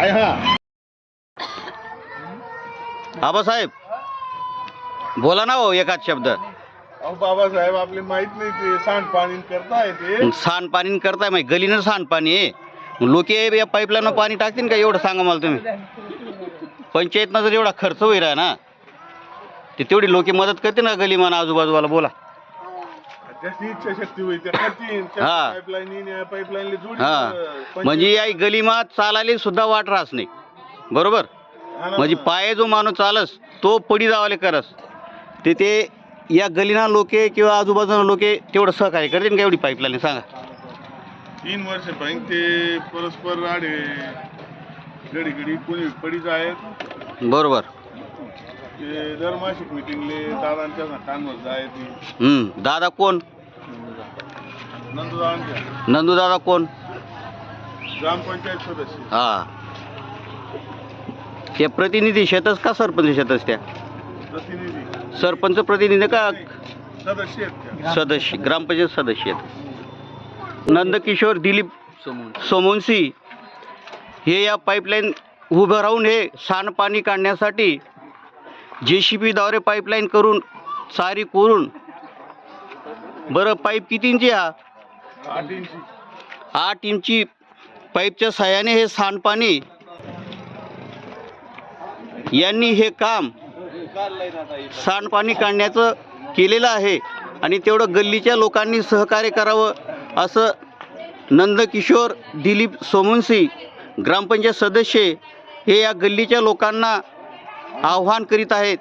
आहे हा आबासाहेब बोला ना हो एकाच शब्द. अहो बाबासाहेब आपले माहीत नाही ते. सांडपाणी करताय ते. सांडपाणी करताय माहिती गलीनं सांडपाणी आहे. लोक या पाईपलाईन पाणी टाकतील का? एवढं सांगा मला तुम्ही. पंचायतनं जर एवढा खर्च होईल ना ते तेवढी लोक मदत करते ना गली म्हणा आजूबाजूला बोला. जास्ती इच्छा शक्ती होईल त्या करतील हा. पाईपलाईन पाईपलाईन जोडी म्हणजे या गलीमात चालायला सुद्धा वाट राहस नाही. बरोबर? म्हणजे पाय जो माणूस चालस तो पडी जावाले करस. ते ते या गलीना लोके किंवा आजूबाजूला लोके तेवढं सहकार्य करतील का एवढी पाईपलाईन सांगा. तीन वर्ष पाहिजे ते परस्पर आडे घडी घडी कोणी पडीच आहेत. बरोबर. ते दर मासिक मिटिंगले दादांच्या कानवर जाय ती. हम्म दादा कोण? नंदू दादांच्या नंदू दादा कोण? ग्रामपंचायत सदस्य. हा. ते प्रतिनिधी शेतच का सरपंच शेतच त्या? प्रतिनिधी. सरपंच प्रतिनिधी का? सदस्य आहेत त्या. सदस्य ग्रामपंचायत सदस्य आहेत. नंदकिशोर दिलीप सोमवंशी हे या पाईपलाईन उभं राहून हे सांडपाणी काढण्यासाठी जे सी पीद्वारे पाईपलाईन करून सारी करून. बरं पाईप किती इंची हा? आठ इंची. पाईपच्या साह्याने हे सांडपाणी. यांनी हे काम सांडपाणी काढण्याचं केलेलं आहे. आणि तेवढं गल्लीच्या लोकांनी सहकार्य करावं असं नंदकिशोर दिलीप सोमवंशी ग्रामपंचायत सदस्य हे या गल्लीच्या लोकांना आव्हान करीत आहेत.